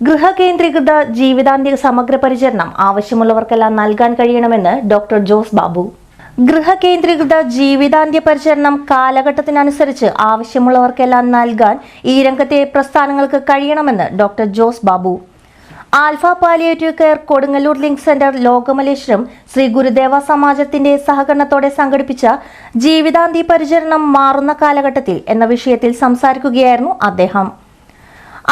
ഗൃഹകേന്ദ്രീകൃത ജീവിതാന്ത്യ സമഗ്ര പരിചരണം ആവശ്യമുള്ളവർക്കെല്ലാം നൽകാൻ കഴിയണമെന്ന് ഡോക്ടർ ജോസ് ബാബു. ഗൃഹകേന്ദ്രീകൃത ജീവിതാന്ത്യ പരിചരണം കാലഘട്ടത്തിനനുസരിച്ച് ആവശ്യമുള്ളവർക്കെല്ലാം നൽകാൻ ഈ രംഗത്തെ പ്രസ്ഥാനങ്ങൾക്ക് കഴിയണമെന്ന് doctor Jose Babu. Alpha palliative care Kodungallur link centre Lokamaleswaram Sree Gurudeva സമാജത്തിന്റെ സഹകരണത്തോടെ സംഘടിപ്പിച്ച ജീവിതാന്തി പരിചരണം മാറുന്ന കാലഘട്ടത്തിൽ എന്ന വിഷയത്തിൽ സംസാരിക്കുകയായിരുന്നു അദ്ദേഹം.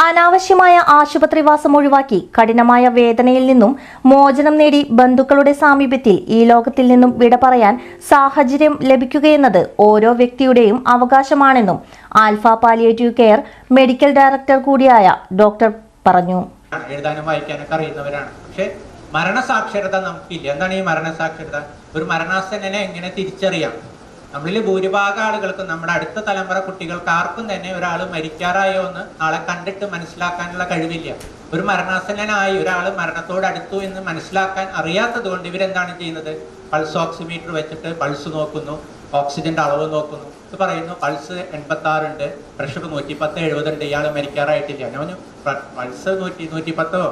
അനാവശ്യമായ ആശുപത്രിവാസം ഒഴിവാക്കി കഠിനമായ വേദനയിൽ നിന്നും മോചനം നേടി ബന്ധുക്കളുടെ സാമീപ്യത്തിൽ ഈ ലോകത്തിൽ നിന്നും വിട പറയാൻ സാഹചര്യം ലഭിക്കുകയെന്നത് ഓരോ വ്യക്തിയുടെയും അവകാശമാണെന്നും Alpha palliative care medical director കൂടിയായ ഡോക്ടർ പറഞ്ഞു. പക്ഷെ മരണസാക്ഷരത നമുക്കില്ല. എന്താണ് ഈ മരണസാക്ഷരത? ഒരു മരണാസനെ എങ്ങനെ തിരിച്ചറിയാം? നമ്മളിൽ ഭൂരിഭാഗം ആളുകൾക്കും നമ്മുടെ അടുത്ത തലമുറ കുട്ടികൾക്ക് ആർക്കും തന്നെ ഒരാൾ മരിക്കാറായോ എന്ന് നാളെ കണ്ടിട്ട് മനസ്സിലാക്കാനുള്ള കഴിവില്ല. ഒരു മരണാസന്നനായി ഒരാൾ മരണത്തോട് അടുത്തു എന്ന് മനസ്സിലാക്കാൻ അറിയാത്തത് കൊണ്ട് ഇവരെന്താണ് ചെയ്യുന്നത്? പൾസ് ഓക്സിമീറ്റർ വെച്ചിട്ട് പൾസ് നോക്കുന്നു ഓക്സിജന്റെ അളവ് നോക്കുന്നു. ഇത് പറയുന്നു പൾസ് എൺപത്തി ആറുണ്ട് പ്രഷർ നൂറ്റി പത്ത് എഴുപതുണ്ട് ഇയാൾ മരിക്കാറായിട്ടില്ല. ഞാൻ പറഞ്ഞു പൾസ് നൂറ്റി നൂറ്റി പത്തോ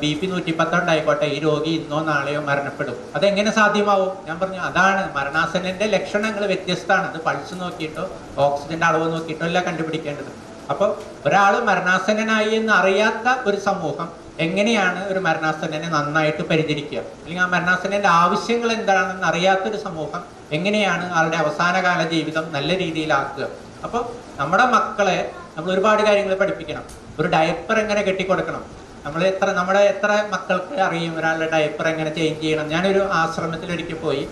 ബി പി നൂറ്റി പത്തോ ഉണ്ടായിക്കോട്ടെ ഈ രോഗി ഇന്നോ നാളെയോ മരണപ്പെടും. അതെങ്ങനെ സാധ്യമാവും? ഞാൻ പറഞ്ഞു അതാണ് മരണാസനന്റെ ലക്ഷണങ്ങൾ വ്യത്യസ്തമാണ് അത് പൾസ് നോക്കിയിട്ടോ ഓക്സിജന്റെ അളവ് നോക്കിയിട്ടോ അല്ല കണ്ടുപിടിക്കേണ്ടത്. അപ്പോൾ ഒരാൾ മരണാസനായി എന്ന് അറിയാത്ത ഒരു സമൂഹം എങ്ങനെയാണ് ഒരു മരണാസനനെ നന്നായിട്ട് പരിചരിക്കുക? അല്ലെങ്കിൽ ആ മരണാസനന്റെ ആവശ്യങ്ങൾ എന്താണെന്ന് അറിയാത്തൊരു സമൂഹം എങ്ങനെയാണ് ആളുടെ അവസാനകാല ജീവിതം നല്ല രീതിയിലാക്കുക? അപ്പോൾ നമ്മുടെ മക്കളെ നമ്മൾ ഒരുപാട് കാര്യങ്ങൾ പഠിപ്പിക്കണം. ഒരു ഡയപ്പർ എങ്ങനെ കെട്ടിക്കൊടുക്കണം? നമ്മൾ എത്ര നമ്മുടെ എത്ര മക്കൾക്ക് അറിയും ഒരാളുടെ ഡയപ്പർ എങ്ങനെ ചേഞ്ച് ചെയ്യണം? ഞാനൊരു ആശ്രമത്തിൽ ഒരിക്കൽ പോയി.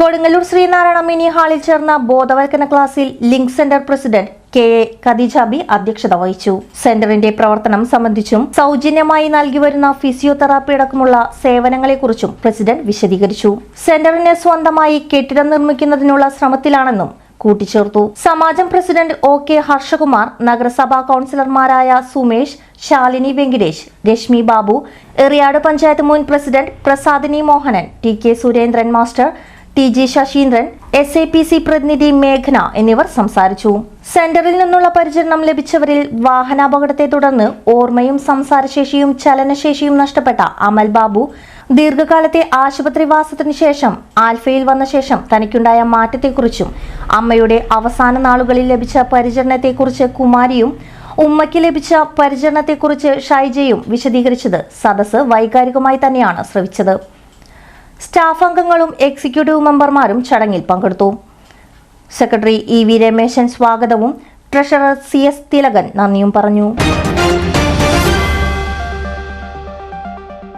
കൊടുങ്ങല്ലൂർ ശ്രീനാരായണ മിനി ഹാളിൽ ചേർന്ന ബോധവൽക്കരണ ക്ലാസ്സിൽ link centre president K A Khadeejabi അധ്യക്ഷത വഹിച്ചു. സെന്ററിന്റെ പ്രവർത്തനം സംബന്ധിച്ചും സൗജന്യമായി നൽകി വരുന്ന ഫിസിയോതെറാപ്പി അടക്കമുള്ള സേവനങ്ങളെക്കുറിച്ചും പ്രസിഡന്റ് വിശദീകരിച്ചു. സെന്ററിന് സ്വന്തമായി കെട്ടിടം നിർമ്മിക്കുന്നതിനുള്ള ശ്രമത്തിലാണെന്നും കൂട്ടിച്ചേർത്തു. സമാജം പ്രസിഡന്റ് ഒ കെ ഹർഷകുമാർ നഗരസഭാ കൗൺസിലർമാരായ സുമേഷ് ശാലിനി വെങ്കിടേഷ് രശ്മി ബാബു എറിയാട് പഞ്ചായത്ത് മുൻ president Prasadini Mohanan T K Surendran master T G Sasheendran S A P C പ്രതിനിധി മേഘന എന്നിവർ സംസാരിച്ചു. സെന്ററിൽ നിന്നുള്ള പരിചരണം ലഭിച്ചവരിൽ വാഹനാപകടത്തെ തുടർന്ന് ഓർമ്മയും സംസാരശേഷിയും ചലനശേഷിയും നഷ്ടപ്പെട്ട അമൽ ബാബു ദീർഘകാലത്തെ ആശുപത്രിവാസത്തിനു ശേഷം ആൽഫയിൽ വന്ന ശേഷം തനിക്കുണ്ടായ മാറ്റത്തെക്കുറിച്ചും അമ്മയുടെ അവസാന നാളുകളിൽ ലഭിച്ച പരിചരണത്തെക്കുറിച്ച് കുമാരിയും ഉമ്മയ്ക്ക് ലഭിച്ച പരിചരണത്തെക്കുറിച്ച് ഷൈജയും വിശദീകരിച്ചത് സദസ്സ് വൈകാരികമായി തന്നെയാണ് ശ്രവിച്ചത്. സ്റ്റാഫ് അംഗങ്ങളും എക്സിക്യൂട്ടീവ് മെമ്പർമാരും ചടങ്ങിൽ പങ്കെടുത്തു. സെക്രട്ടറി ഇ വി രമേശൻ സ്വാഗതവും ട്രഷറർ സി എസ് തിലകൻ നന്ദിയും പറഞ്ഞു.